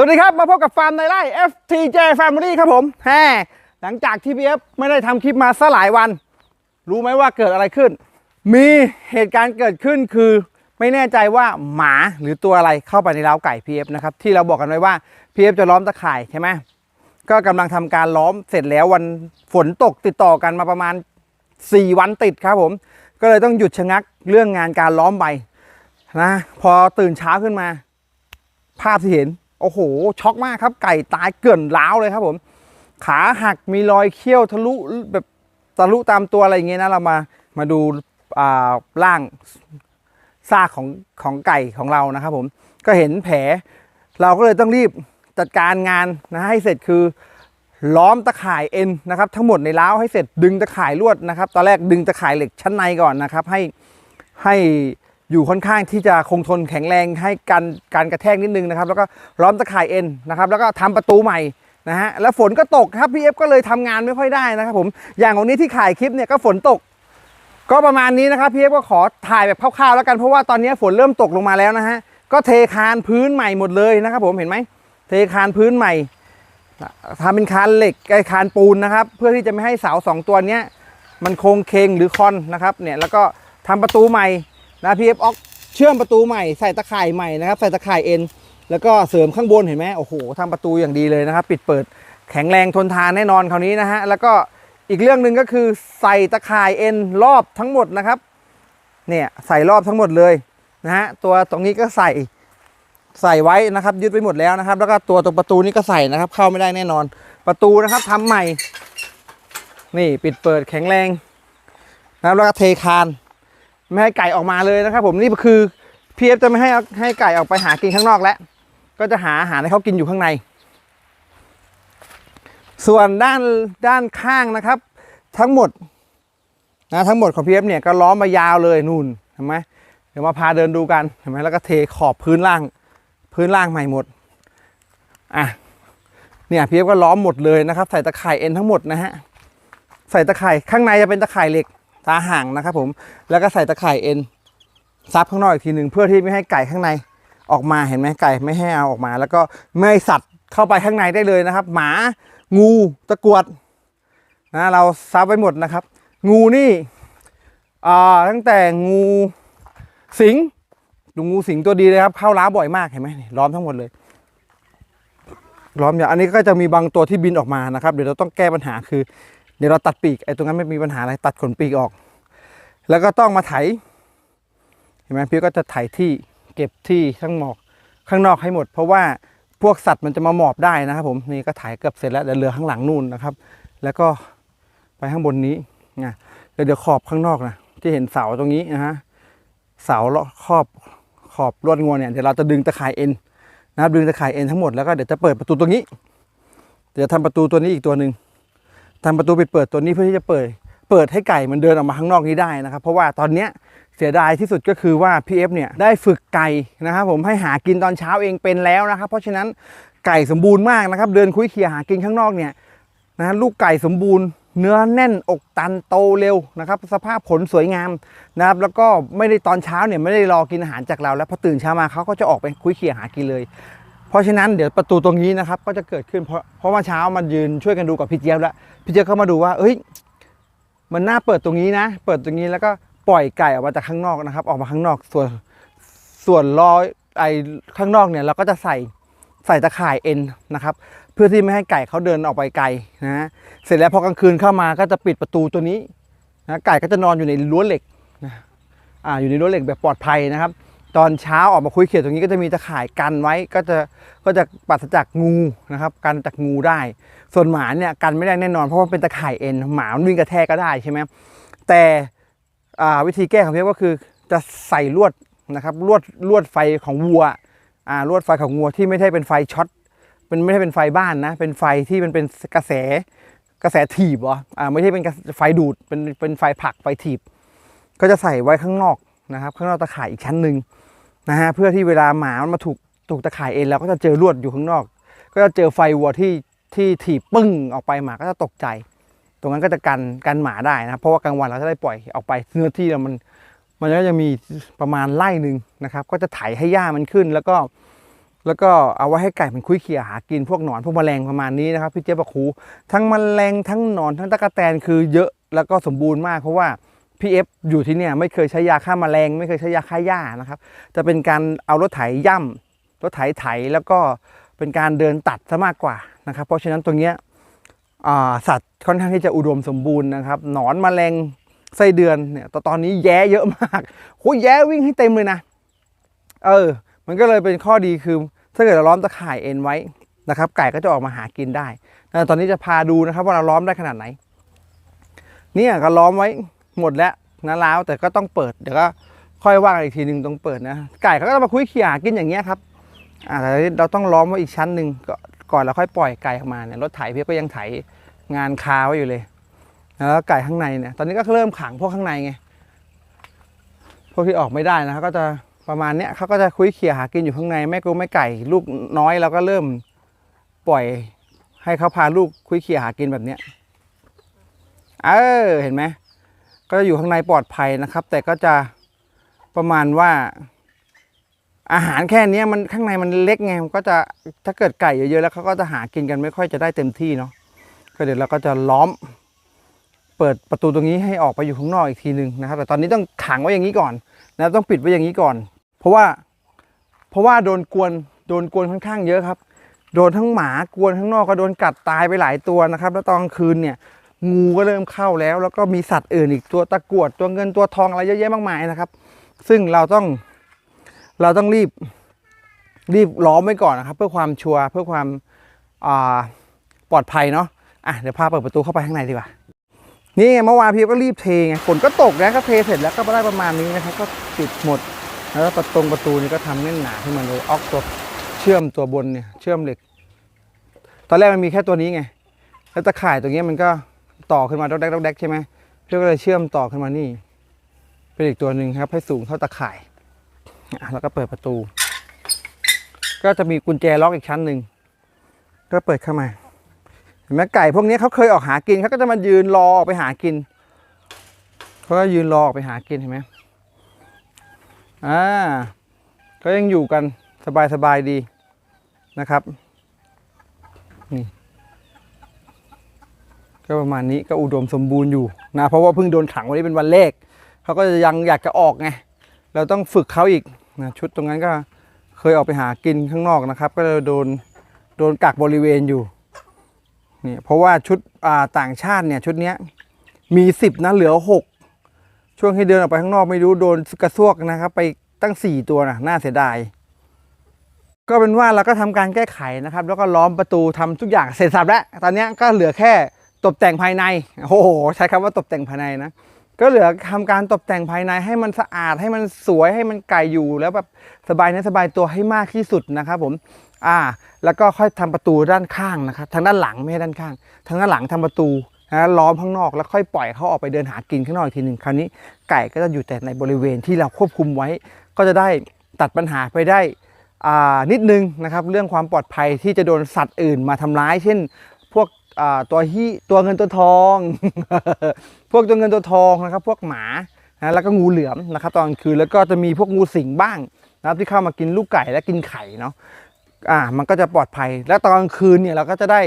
สวัสดีครับ มาพบกับฟาร์มในไร่ FTJ Family ครับผมแฮหลังจากที่ BF ไม่ได้ทำคลิปมาซะหลายวัน รู้ไหมว่าเกิดอะไรขึ้น มีเหตุการณ์เกิดขึ้นคือ ไม่แน่ใจว่าหมาหรือตัวอะไรเข้าไปในเล้าไก่ PF นะครับ ที่เราบอกกันไว้ว่า PF จะล้อมตะข่ายใช่ไหมก็กำลังทำการล้อมเสร็จแล้ววันฝนตกติดต่อกันมาประมาณ 4 วันติดครับผม ก็เลยต้องหยุดชะงักเรื่องงานการล้อมไปนะพอตื่นเช้าขึ้นมา ภาพที่เห็น โอ้โห ช็อกมากครับ ไก่ตายเกื่อนล้าวเลยครับผม ขาหักมีรอยเขี้ยวทะลุแบบทะลุตามตัวอะไรอย่างเงี้ยนะเรามามาดูอ่าร่างซากของของไก่ของเรานะครับผมก็เห็นแผล เราก็เลยต้องรีบจัดการงานนะให้เสร็จคือล้อมตะข่ายเอ็นนะครับทั้งหมดในล้าวให้เสร็จดึงตะข่ายลวดนะครับ ตอนแรกดึงตะข่ายเหล็กชั้นในก่อนนะครับ ให้ให้ อยู่ค่อนข้างที่จะคงทนแข็งแรงให้การการกระแทกนิดนึงนะครับ แล้วก็ล้อมตะข่ายเอ็นนะครับแล้วก็ทำประตูใหม่นะฮะแล้วฝนก็ตกครับพี่เอฟก็เลยทำงานไม่ค่อยได้นะครับผมอย่างของนี้ที่ถ่ายคลิปเนี่ยก็ฝนตก ก็ประมาณนี้นะครับพี่เอฟก็ขอถ่ายแบบคร่าวๆแล้วกันเพราะว่าตอนนี้ฝนเริ่มตกลงมาแล้วนะฮะก็เทคานพื้นใหม่หมดเลยนะครับ ผมเห็นไหมเทคานพื้นใหม่ทำเป็นคานเหล็กไอ้คานปูนนะครับ เพื่อที่จะไม่ให้เสาสองตัวเนี้ยมันโค้งเคงหรือคอนนะครับเนี่ยแล้วก็ทำประตูใหม่ นะพีเอฟออกเชื่อมประตูใหม่ใส่ตะข่ายใหม่นะครับใส่ตะข่ายเอ็นแล้วก็เสริมข้างบนเห็นไหมโอ้โหทำประตูอย่างดีเลยนะครับ ปิดเปิดแข็งแรงทนทานแน่นอนคราวนี้นะฮะแล้วก็อีกเรื่องหนึ่งก็คือใส่ตะข่ายเอ็นรอบทั้งหมดนะครับเนี่ยใส่รอบทั้งหมดเลยนะฮะตัวตรงนี้ก็ใส่ใส่ไว้นะครับ ยึดไว้หมดแล้วนะครับ แล้วก็ตัวตรงประตูนี้ก็ใส่นะครับ เข้าไม่ได้แน่นอน ประตูนะครับทำใหม่ นี่ปิดเปิดแข็งแรงนะครับแล้วก็เทคาน ไม่ให้ไก่ออกมาเลยนะครับ ผมนี่คือพีเอฟจะไม่ให้ให้ไก่ออกไปหากินข้างนอกแล้ว ก็จะหาอาหารให้เขากินอยู่ข้างใน ส่วนด้านด้านข้างนะครับ ทั้งหมดนะทั้งหมดของพีเอฟเนี่ยก็ล้อมมายาวเลยนู่นเห็นไหมเดี๋ยวมาพาเดินดูกันเห็นไหมแล้วก็เทขอบพื้นล่าง พื้นล่างใหม่หมดอะเนี่ยพีเอฟก็ล้อมหมดเลยนะครับ ใส่ตะข่ายเอ็นทั้งหมดนะฮะใส่ตะข่ายข้างในจะเป็นตะข่ายเหล็ก ตาห่างนะครับผมแล้วก็ใส่ตะข่ายเอ็นซับข้างนอกอีกทีหนึ่งเพื่อที่ไม่ให้ไก่ข้างในออกมาเห็นไหมไก่ไม่ให้เอาออกมา แล้วก็ไม่ให้สัตว์เข้าไปข้างในได้เลยนะครับ หมางูตะกรวดนะเราซับไว้หมดนะครับ งูนี่อ่าตั้งแต่งูสิงดูงูสิงตัวดีเลยครับเข้าล้าบ่อยมากเห็นไหมนี่ล้อมทั้งหมดเลยล้อมอย่างอันนี้ก็จะมีบางตัวที่บินออกมานะครับ เดี๋ยวเราต้องแก้ปัญหาคือ เดี๋ยวเราตัดปีกไอ้ตรงนั้นไม่มีปัญหาอะไรตัดขนปีกออก แล้วก็ต้องมาไถเห็นไหมพี่ก็จะไถที่เก็บที่ข้างหมอกข้างนอกให้หมด เพราะว่าพวกสัตว์มันจะมาหมอบได้นะครับผมนี่ก็ไถเกือบเสร็จแล้วเดี๋ยวเหลือข้างหลังนู่นนะครับ แล้วก็ไปข้างบนนี้นะแล้วเดี๋ยวขอบข้างนอกนะที่เห็นเสาตรงนี้นะฮะเสาเลาะขอบขอบลวดงวเนี่ยเดี๋ยวเราจะดึงตะข่ายเอ็นนะครับดึงตะข่ายเอ็นทั้งหมดแล้วก็เดี๋ยวจะเปิดประตูตัวนี้ เดี๋ยวทำประตูตัวนี้อีกตัวหนึ่ง ทำประตูไปเปิดตัวนี้เพื่อที่จะเปิด เปิดให้ไก่มันเดินออกมาข้างนอกนี้ได้นะครับ เพราะว่าตอนเนี้ยเสียดายที่สุดก็คือว่า PF เอฟเนี่ยได้ฝึกไก่นะครับผมให้หากินตอนเช้าเองเป็นแล้วนะครับ เพราะฉะนั้นไก่สมบูรณ์มากนะครับ เดินคุยเขี่ยหากินข้างนอกเนี่ยนะลูกไก่สมบูรณ์เนื้อแน่นอกตันโตเร็วนะครับ สภาพผลสวยงามนะครับ แล้วก็ไม่ได้ตอนเช้าเนี่ยไม่ได้รอกินอาหารจากเรา แล้วพอตื่นเช้ามาเขาก็จะออกไปคุยเขี่ยหากินเลย เพราะฉะนั้นเดี๋ยวประตูตรงนี้นะครับก็จะเกิดขึ้นเพราะเพราะว่าเช้ามันยืนช่วยกันดูกับพี่เจี๊ยบแล้วพี่เจี๊ยบเข้ามาดูว่าเอ้ยมันน่าเปิดตรงนี้นะ เปิดตรงนี้แล้วก็ปล่อยไก่ออกมาจากข้างนอกนะครับ ออกมาข้างนอกส่วนส่วนรอไอ้ข้างนอกเนี่ยเราก็จะใส่ใส่ตะข่ายเอ็นนะครับ เพื่อที่ไม่ให้ไก่เขาเดินออกไปไกลนะฮะเสร็จแล้วพอกลางคืนเข้ามาก็จะปิดประตูตัวนี้นะไก่ก็จะนอนอยู่ในรั้วเหล็กอ่าอยู่ในรั้วเหล็กแบบปลอดภัยนะครับ ตอนเช้าออกมาคุยเขียดตรงนี้ก็จะมีตะข่ายกันไว้ก็จะก็จะปราศจากงูนะครับ กันจากงูได้ ส่วนหมาเนี่ยกันไม่ได้แน่นอนเพราะว่าเป็นตะข่ายเอ็นหมามันวิ่งกระแทกก็ได้ใช่ไหมแต่วิธีแก้ของพี่ก็คือจะใส่ลวดนะครับลวดลวดไฟของวัวอ่าลวดไฟของวัวที่ไม่ใช่เป็นไฟช็อตเป็นไม่ใช่เป็นไฟบ้านนะ เป็นไฟที่มันเป็นกระแสกระแสถีบเหรออ่าไม่ใช่เป็นไฟดูดเป็นเป็นไฟผักไฟถีบ ก็จะใส่ไว้ข้างนอกนะครับ ข้างนอกตะข่ายอีกชั้นหนึ่ง นะฮะเพื่อที่เวลาหมามันมาถูกถูกตะข่ายเอ็นแล้วก็จะเจอลวดอยู่ข้างนอก ก็จะเจอไฟวัวที่ที่ถีบปึ้งออกไปหมาก็จะตกใจ ตรงนั้นก็จะกันกันหมาได้นะเพราะว่ากลางวันเราจะได้ปล่อยออกไปเนื้อที่เรามันมันก็จะมีประมาณไร่หนึ่งนะครับ ก็จะไถให้หญ้ามันขึ้น แล้วก็ แล้วก็เอาไว้ให้ไก่มันคุยเขี่ยหากินพวกหนอนพวกแมลงประมาณนี้นะครับพี่เจ๊ยบครูทั้งแมลงทั้งหนอนทั้งตะกแตนคือเยอะแล้วก็สมบูรณ์มากเพราะว่า พี่เอฟอยู่ที่เนี่ยไม่เคยใช้ยาฆ่าแมลง ไม่เคยใช้ยาฆ่าหญ้านะครับ จะเป็นการเอารถไถย่ำรถไถไถแล้วก็เป็นการเดินตัดซะมากกว่านะครับ เพราะฉะนั้นตรงเนี้ยสัตว์ค่อนข้างที่จะอุดมสมบูรณ์นะครับหนอนแมลงไส้เดือนเนี่ยตตอนนี้แย้เยอะมากโอ้ยแย้วิ่งให้เต็มเลยนะ เออ มันก็เลยเป็นข้อดีคือ ถ้าเกิดเราล้อมตะข่ายเอ็นไว้นะครับ ไก่ก็จะออกมาหากินได้ตอนนี้จะพาดูนะครับว่าเราล้อมได้ขนาดไหน เนี่ยก็ล้อมไว้ หมดแล้วนะล้าวแต่ก็ต้องเปิดเดี๋ยวก็ค่อยว่ากันอีกทีหนึ่งตรงเปิดนะ ไก่เขาก็จะมาคุยเขี่ยหากินอย่างเงี้ยครับอ่าแต่เราต้องล้อมไว้อีกชั้นหนึ่งก็ก่อนเราค่อยปล่อยไก่ออกมาเนี่ยรถไถเพียก็ยังไถงานคาไว้อยู่เลยแล้วไก่ข้างในเนี่ยตอนนี้ก็เริ่มขังพวกข้างในไงพวกที่ออกไม่ได้นะก็จะประมาณเนี้ยเขาก็จะคุยเขี่ยหากินอยู่ข้างในแม่กูแม่ไก่ ลูกน้อยเราก็เริ่มปล่อยให้เขาพาลูกคุยเขี่ยหากินแบบเนี้ยเออเห็นไหม ก็จะอยู่ข้างในปลอดภัยนะครับ แต่ก็จะประมาณว่าอาหารแค่นี้มันข้างในมันเล็กไงมันก็จะถ้าเกิดไก่เยอะๆแล้วเขาก็จะหากินกันไม่ค่อยจะได้เต็มที่เนาะก็เดี๋ยวเราก็จะล้อม เปิดประตูตรงนี้ให้ออกไปอยู่ข้างนอกอีกทีหนึ่งนะครับ แต่ตอนนี้ต้องขังไว้อย่างนี้ก่อนนะต้องปิดไว้อย่างนี้ก่อน เพราะว่าเพราะว่าโดนกวนโดนกวนค่อนข้างเยอะครับ โดนทั้งหมากวนข้างนอกก็โดนกัดตายไปหลายตัวนะครับ แล้วตอนกลางคืนเนี่ย งูก็เริ่มเข้าแล้ว แล้วก็มีสัตว์อื่นอีกตัวตะกรวดตัวเงินตัวทองอะไรเยอะแยะมากมายนะครับ ซึ่งเราต้องเราต้องรีบรีบล้อมไว้ก่อนนะครับ เพื่อความชัวร์เพื่อความาปลอดภัยเนาะอะเดี๋ยวพาเปิดประตูเข้าไปข้างในดีกว่านี่ไงเมื่อวานพี่ก็รีบเทไงฝนก็ตกนะก็เทเสร็จแล้วก็ได้ประมาณนี้นะครับก็ปิดหมด แล้วประตูประตูนี้ก็ทำแน่นหนาขึ้นมาเลยออกตัวเชื่อมตัวบนเนี่ยเชื่อมเหล็ก ตอนแรกมันมีแค่ตัวนี้ไง แล้วตะข่ายตัวเนี้ยมันก็ ต่อขึ้นมาดอกแดกดอกแดกใช่ไหมเพี่ก็เลยเชื่อมต่อขึ้นมานี่ เป็นอีกตัวหนึ่งครับให้สูงเท่าตะข่ายอ่แล้วก็เปิดประตู ก็จะมีกุญแจล็อกอีกชั้นหนึ่งก็เปิดเข้ามาเห็นไหมไก่พวกนี้เขาเคยออกหากินเขาก็จะมายืนรอออกไปหากินเขาก็ยืนรอออกไปหากินเห็นไหมอ่าก็ยังอยู่กันสบายสบายๆดีนะครับ ก็ประมาณนี้ก็อุดมสมบูรณ์อยู่นะเพราะว่าเพิ่งโดนขังวันนี้เป็นวันแรกเขาก็จะยังอยากจะออกไงเราต้องฝึกเขาอีกนะชุดตรงนั้นก็เคยออกไปหากินข้างนอกนะครับ ก็โดนโดนกักบริเวณอยู่เนี่ยเพราะว่าชุดอ่าต่างชาติเนี่ยชุดนี้มีสิบนะเหลือหกช่วงที่เดินออกไปข้างนอกไม่รู้โดนกระซวกนะครับ ไปตั้งสี่ตัวนะน่าเสียดายก็เป็นว่าเราก็ทำการแก้ไขนะครับ แล้วก็ล้อมประตูทำทุกอย่างเสร็จสับแล้วตอนนี้ก็เหลือแค่ ตกแต่งภายในโอ้โหใช้คำว่าตกแต่งภายในนะก็เหลือทำการตกแต่งภายในให้มันสะอาดให้มันสวยให้มันไก่อยู่แล้วแบบสบายเนื้อสบายตัวให้มากที่สุดนะครับผมอ่า แล้วก็ค่อยทำประตูด้านข้างนะครับทางด้านหลังไม่ใช่ด้านข้าง ทางด้านหลังทำประตูนะล้อมข้างนอกแล้วค่อยปล่อยเขาออกไปเดินหากินข้างนอกอีกทีหนึ่งคราวนี้ไก่ก็จะอยู่แต่ในบริเวณที่เราควบคุมไว้ ก็จะได้ตัดปัญหาไปได้อนิดนึงนะครับ เรื่องความปลอดภัยที่จะโดนสัตว์อื่นมาทำร้าย เช่น ตัวฮีตัวเงินตัวทอง พวกตัวเงินตัวทองนะครับ พวกหมานะแล้วก็งูเหลือมนะครับ ตอนกลางคืนแล้วก็จะมีพวกงูสิงบ้างนะครับที่เข้ามากินลูกไก่และกินไข่เนาะอ่ามันก็จะปลอดภัย แล้วตอนกลางคืนเนี่ยเราก็จะได้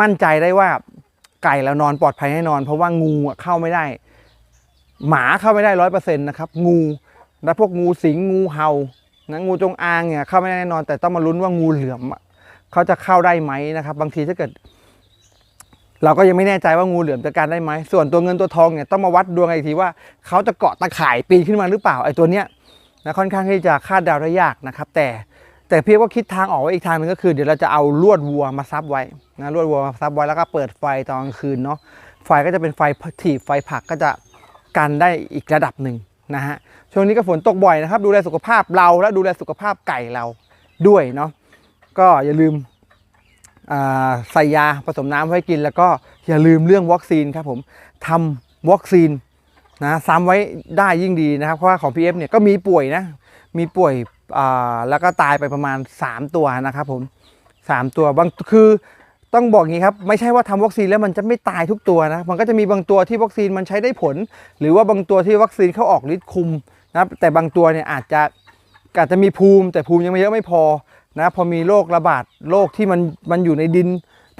มั่นใจได้ว่าไก่เรานอนปลอดภัยแน่นอน เพราะว่างูเข้าไม่ได้ หมาเข้าไม่ได้ร้อยเปอร์เซ็นต์นะครับ งูแล้วพวกงูสิงงูเห่านะงูจงอางเนี่ยเข้าไม่ได้แน่นอน แต่ต้องมาลุ้นว่างูเหลือมเขาจะเข้าได้ไหมนะครับ บางทีถ้าเกิด เราก็ยังไม่แน่ใจว่างูเหลือมจะการได้ไหม ส่วนตัวเงินตัวทองเนี่ยต้องมาวัดดวงอีกทีว่าเขาจะเกาะตะข่ายปีนขึ้นมาหรือเปล่าไอ้ตัวเนี้ยนะค่อนข้างที่จะคาดเดาได้ยากนะครับ แต่แต่พี่ก็คิดทางออกไว้อีกทางหนึ่งก็คือ เดี๋ยวเราจะเอาลวดวัวมาซับไว้นะลวดวัวมาซับไว้แล้วก็เปิดไฟตอนกลางคืนเนาะไฟก็จะเป็นไฟถีบไฟผักก็จะกันได้อีกระดับหนึ่งนะฮะช่วงนี้ก็ฝนตกบ่อยนะครับ ดูแลสุขภาพเราและดูแลสุขภาพไก่เราด้วยเนาะก็อย่าลืม ใส่ยาผสมน้ำไว้กิน แล้วก็อย่าลืมเรื่องวัคซีนครับผมทำวัคซีนนะซ้ำไว้ได้ยิ่งดีนะครับ เพราะว่าของ PF เนี่ยก็มีป่วยนะ มีป่วยแล้วก็ตายไปประมาณ 3 ตัวนะครับผม 3 ตัวบางคือต้องบอกงี้ครับไม่ใช่ว่าทำวัคซีนแล้วมันจะไม่ตายทุกตัวนะมันก็จะมีบางตัวที่วัคซีนมันใช้ได้ผล หรือว่าบางตัวที่วัคซีนเขาออกฤทธิ์คุมนะแต่บางตัวเนี่ยอาจจะอาจจะมีภูมิ แต่ภูมิยังไม่เยอะไม่พอ นะพอมีโรคระบาดโรคที่มันมันอยู่ในดิน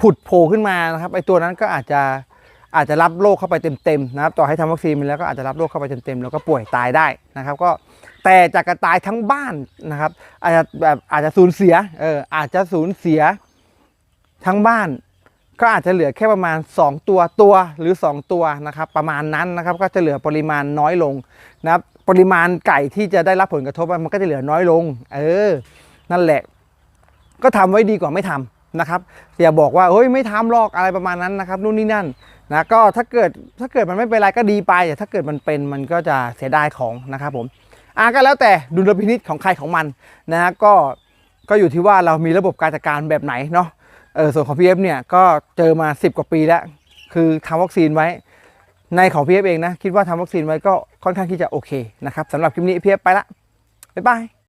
ผุดโผล่ขึ้นมานะครับไอตัวนั้นก็อาจจะอาจจะรับโรคเข้าไปเต็มๆนะครับต่อให้ทำวัคซีนไปแล้วก็อาจจะรับโรคเข้าไปเต็มๆแล้วก็ป่วยตายได้นะครับ ก็แต่จากกระตายทั้งบ้านนะครับ อาจจะแบบอาจจะสูญเสียเอออาจจะสูญเสียทั้งบ้าน ก็อาจจะเหลือแค่ประมาณ 2 ตัวตัวหรือ 2 ตัวนะครับ ประมาณนั้นนะครับ ก็จะเหลือปริมาณน้อยลงนะครับ ปริมาณไก่ที่จะได้รับผลกระทบมันก็จะเหลือน้อยลง เออ นั่นแหละ ก็ทำไว้ดีกว่าไม่ทำนะครับอย่าบอกว่าเฮ้ยไม่ทำหรอกอะไรประมาณนั้นนะครับนู่นนี่นั่นนะก็ถ้าเกิดถ้าเกิดมันไม่เป็นไรก็ดีไปแต่ถ้าเกิดมันเป็นมันก็จะเสียดายของนะครับผมอะก็แล้วแต่ดุลพินิจของใครของมันนะฮะก็ก็อยู่ที่ว่าเรามีระบบการจัดการแบบไหนเนาะเออส่วนของ PF เนี่ยก็เจอมา 10 กว่าปีแล้ว คือทำวัคซีนไว้ ในของ PF เองนะ คิดว่าทำวัคซีนไว้ก็ค่อนข้างที่จะโอเคนะครับสำหรับคลิปนี้ PF ไปละบ๊ายบาย